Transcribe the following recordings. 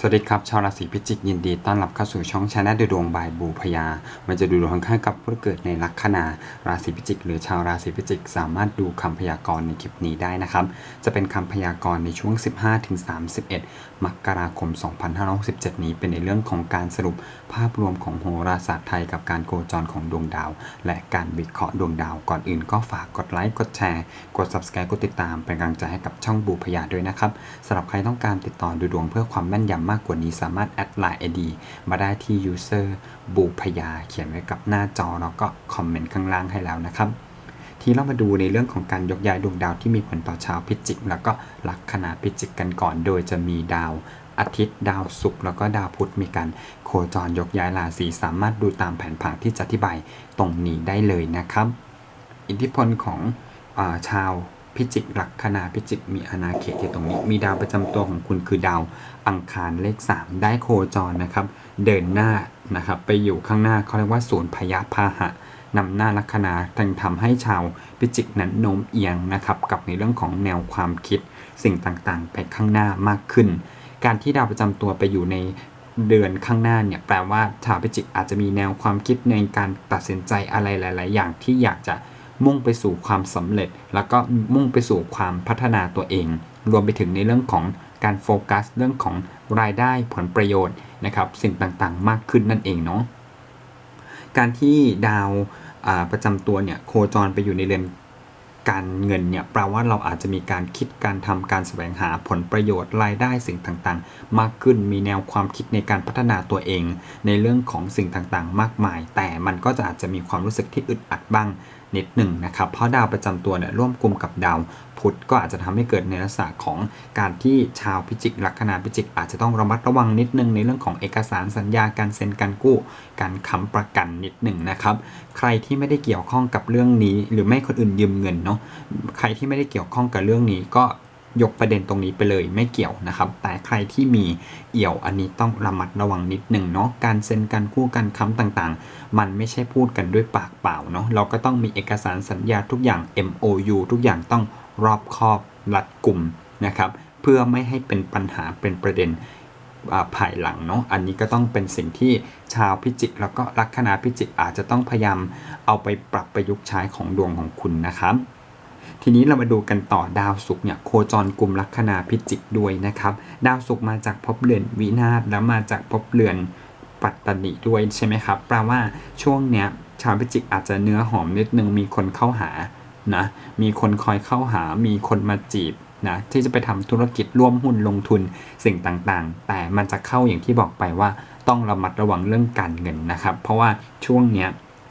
สวัสดีครับ ชาวราศีพิจิกยินดีต้อนรับเข้าสู่ช่องชาแนลดูดวงบายบูพยา มันจะดูดวงข้างกับผู้เกิดในลัคนาราศีพิจิก หรือชาวราศีพิจิก สามารถดูคำพยากรณ์ในคลิปนี้ได้นะครับ จะเป็นคำพยากรณ์ในช่วง 15-31 มกราคม 2567 นี้เป็นในเรื่องของการสรุปภาพรวมของโหราศาสตร์ไทยกับการโคจรของดวงดาว และการวิเคราะห์ดวงดาว ก่อนอื่นก็ฝากกดไลค์กดแชร์ กด subscribe กดติดตามเป็นกำลังใจให้กับช่องบูพยาด้วยนะครับสำหรับใครต้องการติดต่อดูดวงเพื่อความแม่นยำมากกว่านี้สามารถแอดไลน์ ID มาได้ที่ user บูพยา เขียนไว้กับหน้าจอแล้วก็คอมเมนต์ข้างล่างให้แล้วนะครับ ทีเรามาดูในเรื่องของการยกย้ายดวงดาวที่มีผลต่อชาวพิจิก แล้วก็ลัคนาพิจิกกันก่อน โดยจะมีดาวอาทิตย์ดาวศุกร์แล้วก็ดาวพุธมีการโคจรยกย้ายราศีสามารถดูตามแผนผังที่จะอธิบายตรงนี้ได้เลยนะครับ อิทธิพลของอชาว พิจิกลัคนาพิจิกมีอาณาเขตที่ตรงนี้ มีดาวประจำตัวของคุณคือดาวอังคารเลข 3 ได้โคจรนะครับ เดินหน้านะครับไปอยู่ข้างหน้าเขาเรียกว่าศูนย์พยาพาหะนำหน้าลัคนาจึงทำให้ชาวพิจิกนั้นโน้มเอียงนะครับกับในเรื่องของแนวความคิดสิ่งต่างๆ ไปข้างหน้ามากขึ้น การที่ดาวประจำตัวไปอยู่ในเดือนข้างหน้าเนี่ยแปลว่าชาวพิจิกอาจจะมีแนวความคิดในการตัดสินใจอะไรหลาย ๆ อย่างที่อยากจะ มุ่งไปสู่ความสำเร็จ แล้วก็มุ่งไปสู่ความพัฒนาตัวเอง รวมไปถึงในเรื่องของการโฟกัสเรื่องของรายได้ผลประโยชน์นะครับสิ่งต่างๆ มากขึ้นนั่นเองเนาะการที่ดาวประจำตัวเนี่ยโคจรไปอยู่ในเรือนการเงินเนี่ยแปลว่าเราอาจจะมีการคิดการทำการแสวงหาผลประโยชน์รายได้สิ่งต่างๆ มากขึ้นมีแนวความคิดในการพัฒนาตัวเอง ในเรื่องของสิ่งต่างๆ มากมาย แต่มันก็จะอาจจะมีความรู้สึกที่อึดอัดบ้าง นิดหนึ่งนะครับ เพราะดาวประจำตัวเนี่ยร่วมกลุ่มกับดาวพุธก็อาจจะทำให้เกิดในลักษณะของการที่ชาวพิจิกลัคนาพิจิก อาจจะต้องระมัดระวังนิดนึงในเรื่องของเอกสารสัญญาการเซ็นการกู้ การค้ำประกันนิดหนึ่งนะครับ ใครที่ไม่ได้เกี่ยวข้องกับเรื่องนี้ หรือไม่คนอื่นยืมเงินเนาะใครที่ไม่ได้เกี่ยวข้องกับเรื่องนี้ก็ ยกประเด็นตรงนี้ไปเลยไม่เกี่ยวนะครับ แต่ใครที่มีเอี่ยวอันนี้ต้องระมัดระวังนิดหนึ่งเนาะการเซ็นการกู้การค้ำต่างๆ มันไม่ใช่พูดกันด้วยปากเปล่าเนาะเราก็ต้องมีเอกสารสัญญาทุกอย่าง MOU ทุกอย่างต้องรอบคอบรัดกลุ่มนะครับเพื่อไม่ให้เป็นปัญหาเป็นประเด็นภายหลังเนาะ อันนี้ก็ต้องเป็นสิ่งที่ชาวพิจิก แล้วก็ลัคนาพิจิกอาจจะต้องพยายามเอาไปปรับประยุกต์ใช้ของดวงของคุณนะครับ ทีนี้เรามาดูกันต่อดาวศุกร์เนี่ยโคจรกลุ่มลัคนาพิจิกด้วยนะครับ ดาวศุกร์มาจากภพเรือนวินาศแล้วมาจากภพเรือนปัตตนิด้วยใช่ไหมครับแปลว่าช่วงเนี้ยชาวพิจิกอาจจะเนื้อหอมนิดนึงมีคนเข้าหานะมีคนคอยเข้าหา มีคนมาจีบนะที่จะไปทำธุรกิจร่วมหุ้นลงทุนสิ่งต่างๆ แต่มันจะเข้าอย่างที่บอกไปว่า ต้องระมัดระวังเรื่องการเงินนะครับ เพราะว่าช่วงเนี้ย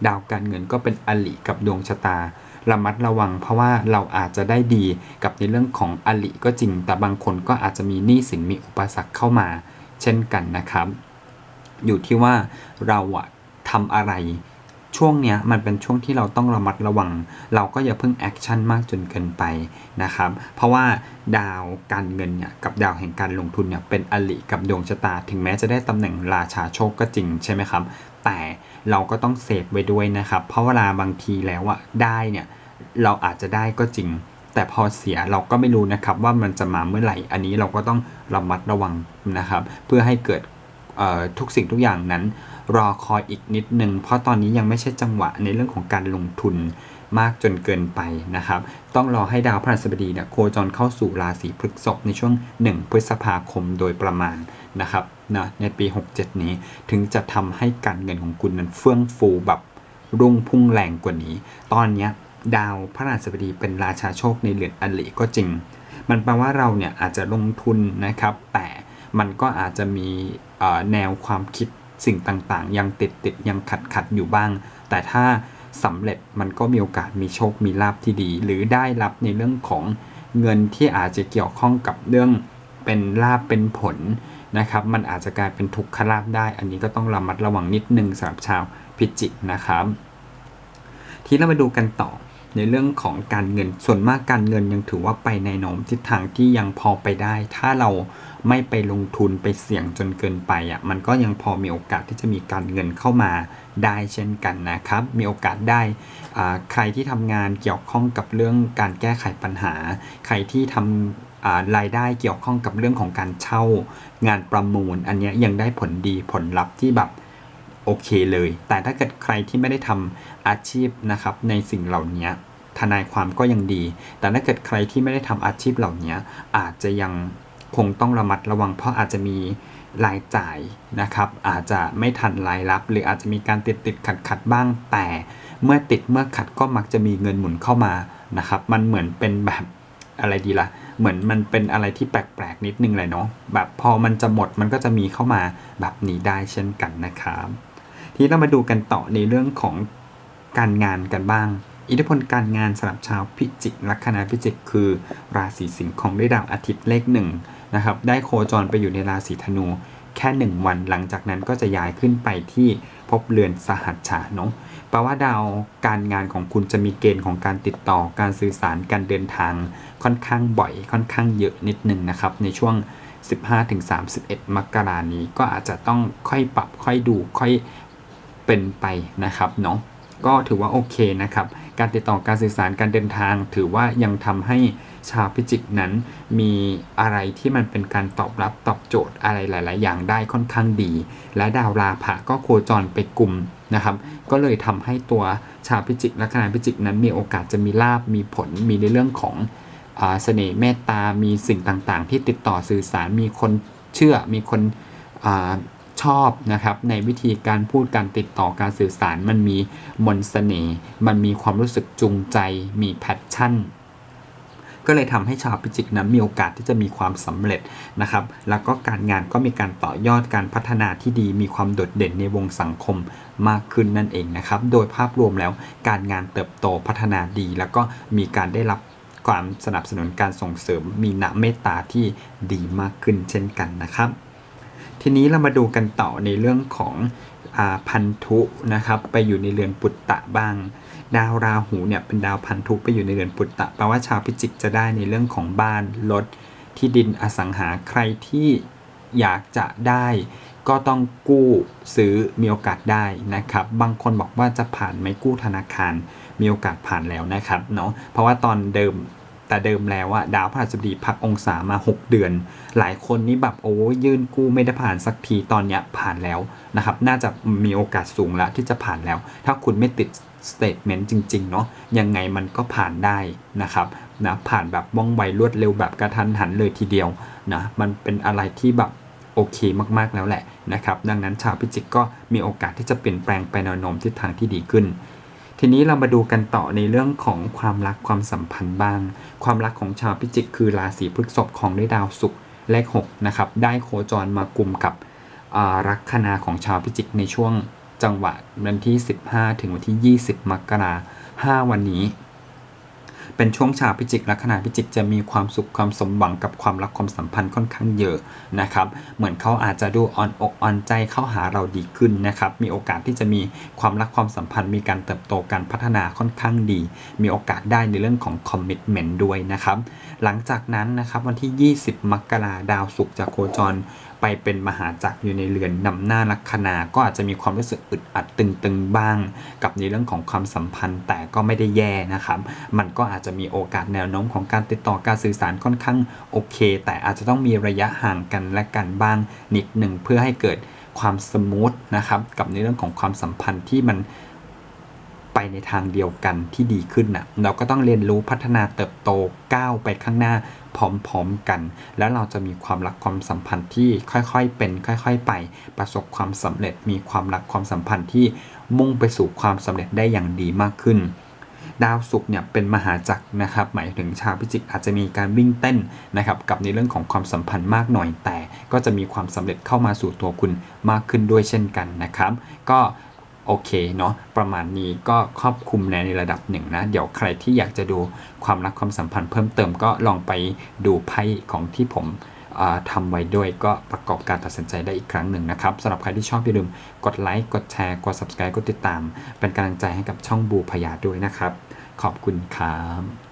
ดาวการเงินก็เป็นอลิกับดวงชะตา ระมัดระวัง เพราะว่าเราอาจจะได้ดีกับในเรื่องของอลิก็จริง แต่บางคนก็อาจจะมีหนี้สินมีอุปสรรคเข้ามา เช่นกันนะครับ อยู่ที่ว่าเราอะทำอะไรช่วงเนี้ยมันเป็นช่วงที่เราต้องระมัดระวัง เราก็อย่าเพิ่งแอคชั่นมากจนเกินไปนะครับ เพราะว่าดาวการเงินเนี่ยกับดาวแห่งการลงทุนเนี่ยเป็นอลิกับดวงชะตา ถึงแม้จะได้ตำแหน่งราชาโชคก็จริงใช่ไหมครับ แต่เราก็ต้องเซฟไว้ด้วยนะครับ เพราะเวลาบางทีแล้วอะได้เนี่ยเราอาจจะได้ก็จริง แต่พอเสียเราก็ไม่รู้นะครับว่ามันจะมาเมื่อไหร่ อันนี้เราก็ต้องระมัดระวังนะครับ เพื่อให้เกิดทุกสิ่งทุกอย่างนั้น รอคอยอีกนิดนึง เพราะตอนนี้ยังไม่ใช่จังหวะในเรื่องของการลงทุนมากจนเกินไปนะครับ ต้องรอให้ดาวพฤหัสบดีเนี่ยโคจรเข้าสู่ราศีพฤษภในช่วง 1 พฤษภาคมโดยประมาณ นะครับนะในปี 67 นี้ถึงจะทำให้การเงินของคุณนั้นเฟื่องฟูแบบรุ่งพุ่งแรงกว่านี้ ตอนนี้ดาวพฤหัสบดีเป็นราชาโชคในเรือนอลิก็จริง มันแปลว่าเราเนี่ยอาจจะลงทุนนะครับ แต่มันก็อาจจะมีแนวความคิดสิ่งต่างๆ ยังติดติดยังขัดขัดอยู่บ้าง แต่ถ้าสำเร็จมันก็มีโอกาสมีโชคมีลาภที่ดี หรือได้รับในเรื่องของเงินที่อาจจะเกี่ยวข้องกับเรื่องเป็นลาภเป็นผล นะครับ มันอาจจะกลายเป็นทุกขลาภได้ อันนี้ก็ต้องระมัดระวังนิดนึงสำหรับชาวพิจิกนะครับ ทีนี้เรามาดูกันต่อในเรื่องของการเงิน ส่วนมากการเงินยังถือว่าไปในโน้มทิศทางที่ยังพอไปได้ ถ้าเราไม่ไปลงทุนไปเสี่ยงจนเกินไปอะ มันก็ยังพอมีโอกาสที่จะมีการเงินเข้ามาได้เช่นกันนะครับ มีโอกาสได้ ใครที่ทำงานเกี่ยวข้องกับเรื่องการแก้ไขปัญหา ใครที่ทอ่า รายได้เกี่ยวข้องกับเรื่องของการเช่างานประมูล อันนี้ยังได้ผลดีผลลัพธ์ที่แบบโอเคเลย แต่ถ้าเกิดใครที่ไม่ได้ทำอาชีพนะครับในสิ่งเหล่านี้ทนายความก็ยังดี แต่ถ้าเกิดใครที่ไม่ได้ทำอาชีพเหล่านี้อาจจะยังคงต้องระมัดระวัง เพราะอาจจะมีรายจ่ายนะครับ อาจจะไม่ทันรายรับ หรืออาจจะมีการติดติดขัดขัดบ้าง แต่เมื่อติดเมื่อขัดก็มักจะมีเงินหมุนเข้ามานะครับ มันเหมือนเป็นแบบอะไรดีล่ะ เหมือนมันเป็นอะไรที่แปลกๆนิดนึงเลยเนาะแบบพอมันจะหมดมันก็จะมีเข้ามาแบบนี้ได้เช่นกันนะครับทีนี้เรามาดูกันต่อในเรื่องของการงานกันบ้าง อิทธิพลการงานสำหรับชาวพิจิกลัคนาพิจิกคือราศีสิงห์ของด้วยดาวอาทิตย์เลขหนึ่งนะครับได้โคจรไปอยู่ในราศีธนู แค่ 1 วันหลังจากนั้นก็จะย้ายขึ้นไปที่ภพเรือนสหัชชาเนาะแปลว่าดาวการงานของคุณจะมีเกณฑ์ของการติดต่อการสื่อสารการเดินทางค่อนข้างบ่อยค่อนข้างเยอะนิดนึงนะครับ ในช่วง 15-31 มกรานี้ก็อาจจะต้องค่อยปรับค่อยดูค่อยเป็นไปนะครับเนาะก็ถือว่าโอเคนะครับ การติดต่อการสื่อสารการเดินทาง ถือว่ายังทำให้ ชาวพิจิกนั้น มีอะไรที่มันเป็นการตอบรับตอบโจทย์อะไรหลาย ๆ อย่างได้ค่อนข้างดี และดาวราภะก็โคจรไปกลุ่มนะครับ ก็เลยทำให้ตัวชาวพิจิกลัคนาพิจิกนั้นมีโอกาสจะมีลาบมีผลมีในเรื่องของอเสน่ห์เมตตา มีสิ่งต่าง ๆ ที่ติดต่อสื่อสาร มีคนเชื่อ มีคนอชอบนะครับ ในวิธีการพูดการติดต่อการสื่อสาร มันมีมนต์เสน่ห์ มันมีความรู้สึกจูงใจ มีแพชชั่น ก็เลยทำให้ชาวพิจิกนั้นมีโอกาสที่จะมีความสำเร็จนะครับ แล้วก็การงานก็มีการต่อยอดการพัฒนาที่ดีมีความโดดเด่นในวงสังคมมากขึ้นนั่นเองนะครับ โดยภาพรวมแล้วการงานเติบโตพัฒนาดี แล้วก็มีการได้รับความสนับสนุนการส่งเสริมมีณเมตตาที่ดีมากขึ้นเช่นกันนะครับ ทีนี้เรามาดูกันต่อในเรื่องของอพันธุนะครับ ไปอยู่ในเรือนปุตตะบ้าง ดาวราหูเนี่ยเป็นดาวพันธุไปอยู่ในเรือนปุตตะแปลว่าชาวพิจิกจะได้ในเรื่องของบ้านรถที่ดินอสังหาใครที่อยากจะได้ ก็ต้องกู้ซื้อมีโอกาสได้นะครับ บางคนบอกว่าจะผ่านไหม่กู้ธนาคาร มีโอกาสผ่านแล้วนะครับเนาะเพราะว่าตอนเดิมแต่เดิมแล้วอะดาวพฤหัสบดีพักองศามา 6 เดือน หลายคนนี่แบบโอ้ยยื่นกู้ไม่ได้ผ่านสักทีตอนเนี้ยผ่านแล้วนะครับ น่าจะมีโอกาสสูงแล้วที่จะผ่านแล้ว ถ้าคุณไม่ติด สเตทเมนต์จริงๆเนาะยังไงมันก็ผ่านได้นะครับนะผ่านแบบว่องไวรวดเร็วแบบกระทันหันเลยทีเดียวนะมันเป็นอะไรที่แบบโอเคมากๆแล้วแหละนะครับดังนั้นชาวพิจิกก็มีโอกาสที่จะเปลี่ยนแปลงไปแนวโน้มทิศทางที่ดีขึ้น ทีนี้เรามาดูกันต่อในเรื่องของความรักความสัมพันธ์บ้าง ความรักของชาวพิจิก คือราศีพฤษภของด้วยดาวศุกร์เลข6นะครับได้โคจรมากลุ่มกับอ่าลัคนาของชาวพิจิกในช่วง จังหวัดวันที่ 15 ถึงวันที่ 20 มกราห้าวันนี้ เป็นช่วงชาวพิจิกลัคนาพิจิกจะมีความสุขความสมหวังกับความรักความสัมพันธ์ค่อนข้างเยอะนะครับ เหมือนเขาอาจจะดูอ่อนอกอ่อนใจเข้าหาเราดีขึ้นนะครับ มีโอกาสที่จะมีความรักความสัมพันธ์ มีการเติบโตการพัฒนาค่อนข้างดี มีโอกาสได้ในเรื่องของคอมมิชเมนต์ด้วยนะครับ หลังจากนั้นนะครับวันที่ 20 มกราดาวศุกร์จะโคจรไปเป็นมหาจักรอยู่ในเรือนนำหน้าลัคนา ก็อาจจะมีความรู้สึกอึดอัดตึงๆบ้าง กับในเรื่องของความสัมพันธ์แต่ก็ไม่ได้แย่นะครับ มันก็อาจจะจะมีโอกาสแนวโน้มของการติดต่อการสื่อสารค่อนข้างโอเค แต่อาจจะต้องมีระยะห่างกันและกันบ้างนิดหนึ่งเพื่อให้เกิดความสมูทนะครับกับในเรื่องของความสัมพันธ์ที่มันไปในทางเดียวกันที่ดีขึ้นนะเราก็ต้องเรียนรู้พัฒนาเติบโตก้าวไปข้างหน้าพร้อมๆกัน แล้วเราจะมีความรักความสัมพันธ์ที่ค่อยๆเป็น ค่อย ๆ ไป ประสบความสำเร็จมีความรักความสัมพันธ์ที่มุ่งไปสู่ความสำเร็จได้อย่างดีมากขึ้น ดาวศุกร์เนี่ยเป็นมหาจักรนะครับ หมายถึงชาวพิจิกอาจจะมีการวิ่งเต้นนะครับกับในเรื่องของความสัมพันธ์มากหน่อยแต่ ก็จะมีความสำเร็จเข้ามาสู่ตัวคุณมากขึ้นด้วยเช่นกันนะครับ ก็โอเคเนาะประมาณนี้ก็ครอบคลุมในระดับหนึ่งนะ เดี๋ยวใครที่อยากจะดูความรักความสัมพันธ์เพิ่มเติมก็ลองไปดูไพ่ของที่ผม ทำไว้ด้วยก็ประกอบการตัดสินใจได้อีกครั้งหนึ่งนะครับสำหรับใครที่ชอบอย่าลืมกดไลค์ กดแชร์ กด subscribe กดติดตาม เป็นกำลังใจให้กับช่องบูพยาด้วยนะครับ ขอบคุณครับ